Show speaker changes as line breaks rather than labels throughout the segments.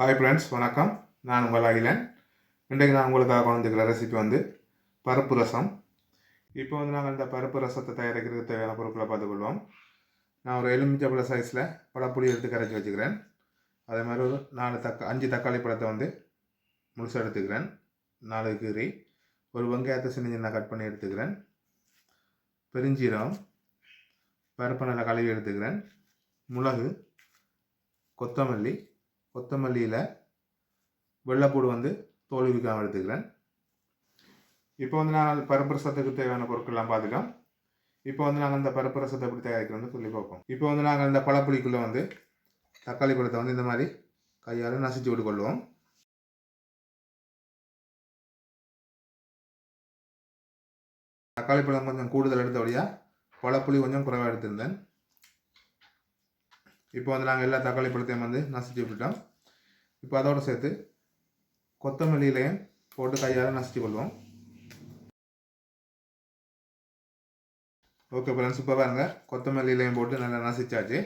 Hi friends வணக்கம். நான் உங்கள் அகிலன். இன்றைக்கு நான் உங்களுக்காக கொண்டு வந்துக்கிற ரெசிபி வந்து பருப்பு ரசம். இப்போ வந்து நாங்கள் இந்த பருப்பு ரசத்தை தயாரிக்கிறதுக்கு தேவையான பொருட்களை பார்த்துக்கொள்வோம். நான் ஒரு எலுமிச்சப்பழ சைஸில் பழப்புளி எடுத்து கரைச்சி வச்சுக்கிறேன். அதே மாதிரி ஒரு நாலு தக்கா அஞ்சு தக்காளி பழத்தை வந்து முழுசாக எடுத்துக்கிறேன். நாலு கீரை ஒரு வெங்காயத்தை சின்ன சின்ன கட் பண்ணி எடுத்துக்கிறேன். பெருஞ்சீரம் பருப்பை நல்லா கழுவி எடுத்துக்கிறேன். மிளகு கொத்தமல்லி கொத்தமல்லியில் வெள்ளைப்பூடு வந்து தோல்விக்காமல் எடுத்துக்கிறேன். இப்போ வந்து நான் பருப்பு ரசத்துக்கு தேவையான பொருட்கள்லாம் பார்த்துட்டோம். இப்போ வந்து நாங்கள் இந்த பருப்பு ரசத்தை எப்படி தயாரிக்கிறோம்னு சொல்லி பார்ப்போம். இப்போ வந்து நாங்கள் இந்த பழப்புளிக்குள்ளே வந்து தக்காளி பழத்தை வந்து இந்த மாதிரி கையால் நசிச்சு விட்டுக்கொள்வோம் தக்காளி பழம் கொஞ்சம் கூடுதல் எடுத்தபடியாக பழப்புளி கொஞ்சம் குறைவாக எடுத்திருந்தேன். இப்போ வந்து நாங்கள் எல்லா தக்காளி பழத்தையும் வந்து நசிச்சு விட்டுட்டோம். இப்போ அதோடு சேர்த்து கொத்தமல்லியிலையும் போட்டு கையால் நசிச்சு கொள்வோம். ஓகே ஃப்ரெண்ட்ஸ் இப்போ பாருங்க. கொத்தமல்லியிலையும் போட்டு நல்லா நசிச்சாச்சு.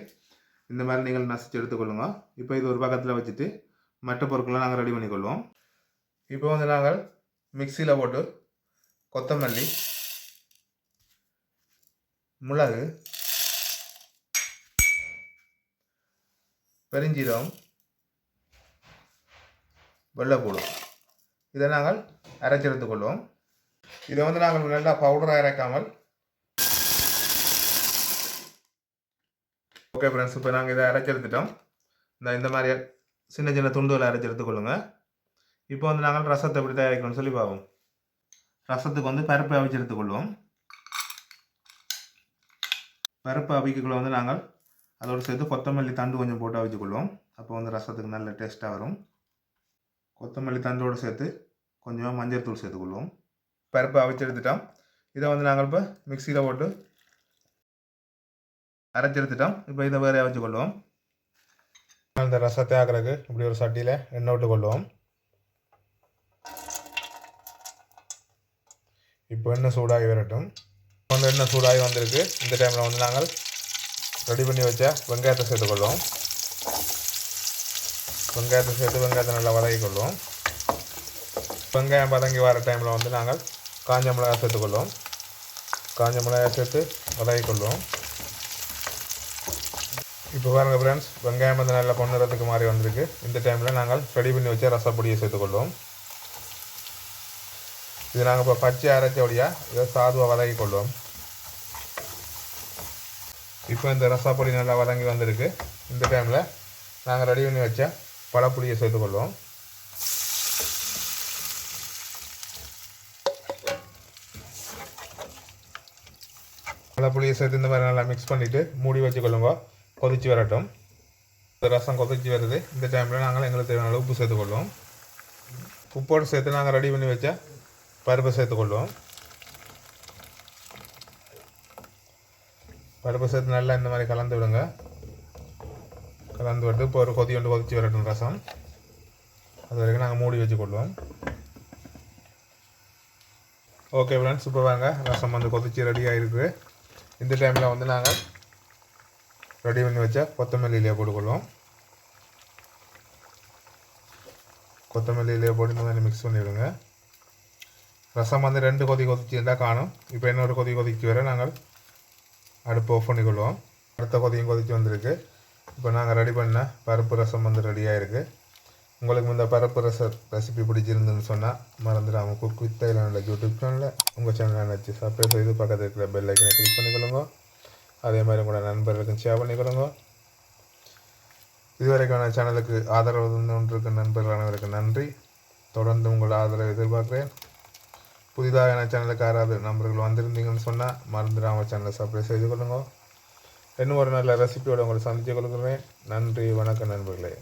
இந்த மாதிரி நீங்கள் நசிச்சு எடுத்துக்கொள்ளுங்க. இப்போ இது ஒரு பக்கத்தில் வச்சுட்டு மற்ற பொருட்களை நாங்கள் ரெடி பண்ணிக்கொள்வோம் இப்போ வந்து நாங்கள் மிக்சியில் போட்டு கொத்தமல்லி மிளகு பெருஞ்சீரகம் வெள்ளைப்பூடு இதை நாங்கள் அரைச்செடுத்து கொள்வோம். இதை வந்து நாங்கள் நல்லா பவுடராக அரைக்காமல். ஓகே ஃப்ரெண்ட்ஸ் இப்போ நாங்கள் இதை அரைச்செடுத்துட்டோம் இந்த இந்த மாதிரி சின்ன சின்ன துண்டுகளை அரைச்சி கொள்ளுங்க. இப்போ வந்து நாங்கள் ரசத்தை எப்படி தயாரிக்கணும்னு சொல்லி பார்ப்போம். ரசத்துக்கு வந்து பருப்பை அவிச்சு எடுத்துக்கொள்வோம் பருப்பு அவிக்கக்குள்ள வந்து நாங்கள் அதோடு சேர்த்து கொத்தமல்லி தண்டு கொஞ்சம் போட்டு அவிச்சுக்கொள்வோம் அப்போ வந்து ரசத்துக்கு நல்ல டேஸ்ட்டாக வரும். கொத்தமல்லி தண்டோடு சேர்த்து கொஞ்சமாக மஞ்சள் தூள் சேர்த்துக்கொள்வோம். பருப்பு அவிச்செடுத்துட்டோம் இதை வந்து நாங்கள் இப்போ மிக்சியில் போட்டு அரைச்செடுத்துட்டோம் இப்போ இதை வேறு அவிச்சுக்கொள்வோம் இந்த ரசத்தை ஆக்கிறதுக்கு இப்படி ஒரு சட்டியில் எண்ணெய் விட்டு கொள்வோம். இப்போ எண்ணெய் சூடாகி வரட்டும். வந்து எண்ணெய் சூடாகி வந்திருக்கு. இந்த டைமில் வந்து நாங்கள் ரெடி பண்ணி வச்ச வெங்காயத்தை சேர்த்துக்கொள்வோம். வெங்காயத்தை சேர்த்து வெங்காயத்தை நல்லா வதக்கி கொள்வோம் வெங்காயம் வதங்கி வர டைமில் வந்து நாங்கள் காஞ்ச மிளகாய் சேர்த்துக்கொள்வோம். காஞ்ச மிளகாய் சேர்த்து வதக்கி கொள்வோம் இப்போ பாருங்கள் ஃப்ரெண்ட்ஸ் வெங்காயம் வந்து நல்லா பொண்ணுறதுக்கு மாதிரி வந்திருக்கு. இந்த டைமில் நாங்கள் ரெடி பண்ணி வச்ச ரசப்பொடியை சேர்த்துக்கொள்வோம். இது நாங்கள் இப்போ பச்சை அரைச்சபடியாக இதை சாதுவாக வதக்கி கொள்வோம் இப்போ இந்த ரசாப்பொடி நல்லா வதங்கி வந்திருக்கு. இந்த டைமில் நாங்கள் ரெடி பண்ணி வச்ச பழப்புளியை சேர்த்துக்கொள்வோம். பழப்புளியை சேர்த்து இந்த மாதிரி நல்லா மிக்ஸ் பண்ணிவிட்டு மூடி வச்சுக்கொள்ளுங்க. கொதிச்சு வரட்டும். ரசம் கொதிச்சு வருது. இந்த டைமில் நாங்கள் எங்களுக்கு தேவையான உப்பு சேர்த்துக்கொள்வோம். உப்போடு சேர்த்து நாங்கள் ரெடி பண்ணி வச்சா பருப்பை சேர்த்துக்கொள்வோம். பருப்பை சேர்த்து நல்லா இந்த மாதிரி கலந்து விடுங்க. கலந்து விட்டு இப்போ ஒரு கொதி ஒன்று கொதிச்சு வரட்டும் ரசம். அது வரைக்கும் நாங்கள் மூடி வச்சு கொள்வோம். ஓகே ஃப்ரெண்ட்ஸ் இப்போ வாங்க. ரசம் வந்து கொதிச்சு ரெடி ஆகிருக்கு இந்த டைமில் வந்து நாங்கள் ரெடி பண்ணி வச்ச கொத்தமல்லியிலே போட்டுக்கொள்வோம் கொத்தமல்லியிலே போட்டு இந்த மாதிரி மிக்ஸ் பண்ணிவிடுங்க ரசம் வந்து ரெண்டு கொதி கொதிச்சு இருந்தால் காணும். இப்போ இன்னொரு கொதி கொதிச்சு வர நாங்கள் அடுப்பு ஆஃப் பண்ணிக்கொள்வோம். அடுத்த கொதியும் கொதிச்சு வந்திருக்கு. இப்போ நாங்கள் ரெடி பண்ண பருப்பு ரசம் வந்து ரெடியாக இருக்குது உங்களுக்கு இந்த பருப்பு ரச ரெசிபி பிடிச்சிருந்துன்னு சொன்னால் மறந்துடாமல் குக் வித் தைலாண்ட யூடியூப் சேனலில் உங்கள் சேனலை நினச்சி சப்ஸ்கிரைப் செய்து பக்கத்தில் இருக்கிற பெல் ஐக்கனை கிளிக் பண்ணிக்கொள்ளுங்க. அதே மாதிரி உங்களோட நண்பர்களுக்கும் ஷேர் பண்ணிக்கொள்ளுங்க. இதுவரைக்கான சேனலுக்கு ஆதரவு தந்துருக்க நண்பர்கள் அனைவருக்கு நன்றி. தொடர்ந்து உங்கள் ஆதரவை எதிர்பார்க்குறேன். புதிதாக என சேனலுக்கு யாராவது நண்பர்கள் வந்திருந்தீங்கன்னு சொன்னால் மறந்துடாமல் சேனலை சப்ஸ்கிரைப் செய்து கொள்ளுங்க. இன்னும் ஒரு நல்ல ரெசிபியோடு உங்களை சந்தித்து கொள்கிறேன். நன்றி வணக்கம் நண்பர்களே.